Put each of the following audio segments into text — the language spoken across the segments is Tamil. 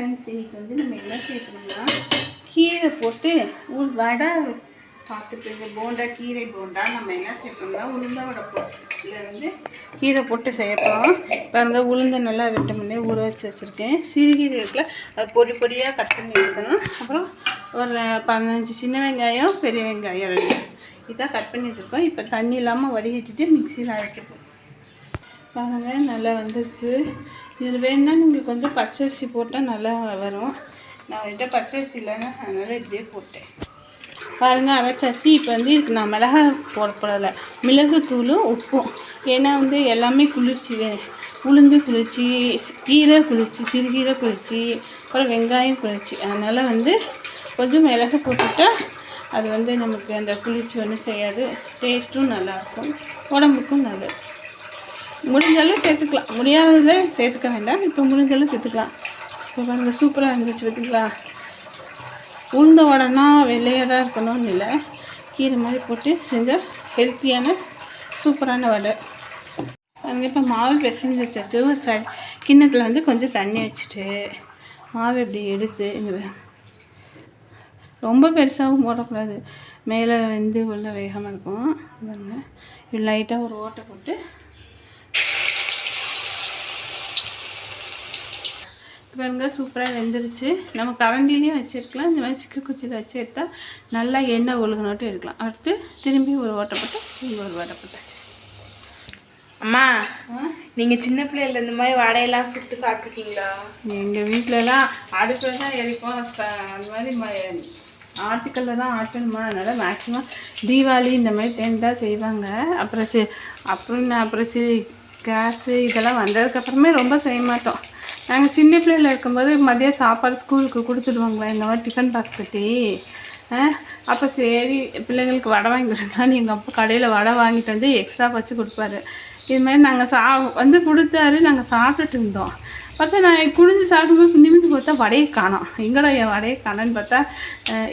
ஃப்ரெண்ட்ஸ் இன்றைக்கி வந்து நம்ம என்ன செய்யணும்னா கீரை போட்டு உள் வடை பார்த்துட்டு போண்டா கீரை போண்டா நம்ம என்ன செய்யணும்னா உளுந்த வடை போட்டுல வந்து கீரை போட்டு செய்யப்போம் பாருங்க உளுந்த நல்லா ரெண்டு ஊற வச்சு வச்சுருக்கேன். சிறுகீரை இருக்குல்ல அது பொடி பொடியாக கட் பண்ணி வைக்கணும் அப்புறம் ஒரு பதினஞ்சு சின்ன வெங்காயம் பெரிய வெங்காயம் ரெண்டு. இதான் கட் பண்ணி வச்சுருக்கோம். இப்போ தண்ணி இல்லாமல் வடிகட்டிட்டு மிக்சியில் அரைக்கப்போம் பாருங்கள் நல்லா வந்துருச்சு. இதில் வேணுன்னா நீங்கள் கொஞ்சம் பச்சரிசி போட்டால் நல்லா வரும். நான் கிட்ட பச்சரிசி இல்லைன்னா அதனால் இப்படியே போட்டேன். பாருங்கள் அரைச்சாச்சு. இப்போ வந்து இதுக்கு நான் மிளகாய் போடப்படலை மிளகுத்தூளும் உப்பும். ஏன்னா வந்து எல்லாமே குளிர்ச்சி வே- உளுந்து குளிர்ச்சி கீரை குளிர்ச்சி சிறுகீரை குளிர்ச்சி அப்புறம் வெங்காயம் குளிர்ச்சி. அதனால் வந்து கொஞ்சம் மிளகு போட்டுட்டால் அது வந்து நமக்கு அந்த குளிர்ச்சி ஒன்றும் செய்யாது. டேஸ்ட்டும் நல்லாயிருக்கும் உடம்புக்கும் நல்லது. முடிஞ்சாலும் சேர்த்துக்கலாம். முடியாததில் சேர்த்துக்க வேண்டாம். இப்போ முடிஞ்சாலும் சேர்த்துக்கலாம். இப்போ பாருங்கள் சூப்பராக இருந்துச்சு பார்த்திங்களா உளுந்த உடனா வெள்ளையாக தான் இருக்கணும்னு இல்லை. கீரை மாதிரி போட்டு செஞ்சால் ஹெல்த்தியான சூப்பரான வடை. பாருங்க இப்போ மாவு பிசைஞ்சு வச்சாச்சு. ச கிண்ணத்தில் வந்து கொஞ்சம் தண்ணி வச்சுட்டு மாவு இப்படி எடுத்து ரொம்ப பெருசாகவும் போடக்கூடாது. மேலே வந்து உள்ள வேகமாக இருக்கும். பாருங்கள் இப்படி லைட்டாக ஒரு ஓட்டை போட்டு பாருங்க சூப்பராக வெந்துருச்சு. நம்ம கரண்டிலையும் வச்சுருக்கலாம். இந்த மாதிரி சிக்கு குச்சியில் வச்சு எடுத்தால் நல்லா எண்ணெய் ஒழுகுனோட்டு எடுக்கலாம். அடுத்து திரும்பி ஒரு ஓட்டை போட்டு திரும்பி ஒரு ஓட்டை போட்டாச்சு. அம்மா நீங்க சின்ன பிள்ளைல இந்த மாதிரி வடையெல்லாம் சுட்டு சாப்பிட்டுருக்கீங்களா? எங்கள் வீட்டிலலாம் அடுப்பில் தான் எரிப்போம். அந்த மாதிரி ம ஆட்டுக்கல்ல தான் ஆட்டணுமா? அதனால் மேக்ஸிமம் தீபாவளி இந்த மாதிரி டைம் தான் செய்வாங்க. அப்புறம் சி அப்புறம் அப்புறம் சி கேஸு இதெல்லாம் வந்ததுக்கப்புறமே ரொம்ப செய்ய மாட்டோம். நாங்கள் சின்ன பிள்ளையில் இருக்கும்போது மதியம் சாப்பாடு ஸ்கூலுக்கு கொடுத்துடுவாங்களே? இந்த மாதிரி டிஃபன் பாக்ஸ் கட்டி அப்போ சரி பிள்ளைங்களுக்கு வடை வாங்கி கொடுத்தான்னு எங்கள் அப்பா கடையில் வடை வாங்கிட்டு வந்து எக்ஸ்ட்ரா வச்சு கொடுப்பாரு. இது மாதிரி நாங்கள் சா வந்து கொடுத்தாரு நாங்கள் சாப்பிட்டுட்டு இருந்தோம். பார்த்தா நான் குடிஞ்சு சாப்பிடும்போது நிமிந்து பார்த்தா வடையை காணோம். எங்கடா என் வடையை காணோன்னு பார்த்தா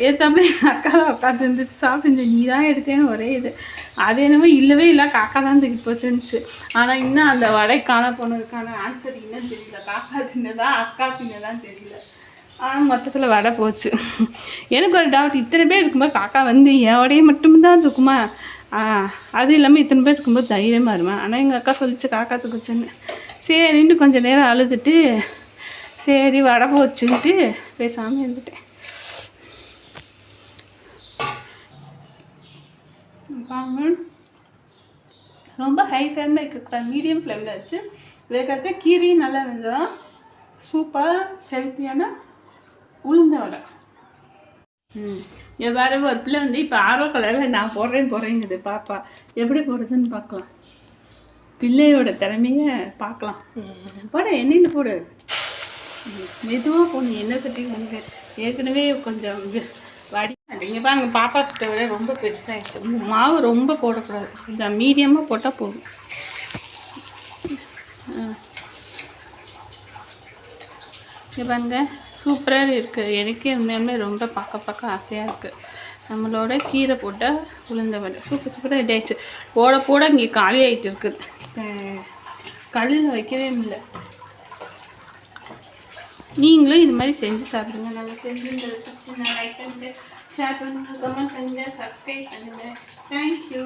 ஏற்றாப்புல எங்கள் அக்காவை தான் உட்காந்து இருந்துச்சு சாப்பிட்டு நீ தான் எடுத்தேன்னு ஒரே இது. அது என்னமோ இல்லவே இல்லை காக்கா தான் தூக்கி போச்சுருந்துச்சு ஆனால் இன்னும் அந்த வடை காண போனதுக்கான ஆன்சர் இன்னும் தெரியல. காக்கா தின்னதா அக்கா தின்னதான்னு தெரியல. ஆனால் மொத்தத்தில் வடை போச்சு. எனக்கு ஒரு டவுட் இத்தனை பேர் இருக்கும்போது காக்கா வந்து என் வடையை மட்டும்தான் தூக்குமா? அது இல்லாமல் இத்தனை பேர் இருக்கும்போது தைரியமாக இருமா? ஆனால் எங்கள் அக்கா சொல்லிச்சு காக்கா தூக்குச்சுன்னு. சரின்ட்டு கொஞ்சம் நேரம் அழுதுட்டு சரி வடை போச்சுன்ட்டு பேசாமல் இருந்துட்டேன். பாருங்க ரொம்ப ஹை ஃப்ளேமில் இருக்கக்கூடாது மீடியம் ஃப்ளேமில் வச்சு வேகாச்சா கீரி நல்லா வெந்ததும் சூப்பராக ஹெல்த்தியான உளுந்த வடை. ம். வேறு ஒரு பிள்ளை வந்து இப்போ ஆர்வ கலரில் நான் போடுறேன் போகிறேங்குது பாப்பா எப்படி போடுறதுன்னு பார்க்கலாம் பிள்ளையோட திறமைய பார்க்கலாம் போட எண்ணெயில் போடு. மெதுவாக போகணும் எண்ணெய் சட்டி வந்து ஏற்கனவே கொஞ்சம் வடி இங்கே பாருங்க பாப்பா சுட்ட விட ரொம்ப பெருசாகிடுச்சு மாவு ரொம்ப போடக்கூடாது. கொஞ்சம் மீடியமாக போட்டால் போதும். இங்கே பாருங்க சூப்பராக இருக்குது எனக்கே உண்மையுமே ரொம்ப பார்க்க பார்க்க ஆசையாக இருக்குது நம்மளோட கீரை போட்டால் உளுந்த வடை. சூப்பர் சூப்பராக ரெடி ஆயிடுச்சு. போட போட இங்கே காலி ஆகிட்டு இருக்குது. கல்லில் வைக்கவே இல்லை நீங்களும் இது மாதிரி செஞ்சு சாப்பிடுங்க. நல்லா செஞ்சு இந்த ரெசிபி லைக் பண்ணுங்கள் ஷேர் பண்ணுங்கள் கமெண்ட் பண்ணுங்கள் சப்ஸ்கிரைப் பண்ணுங்கள் தேங்க்யூ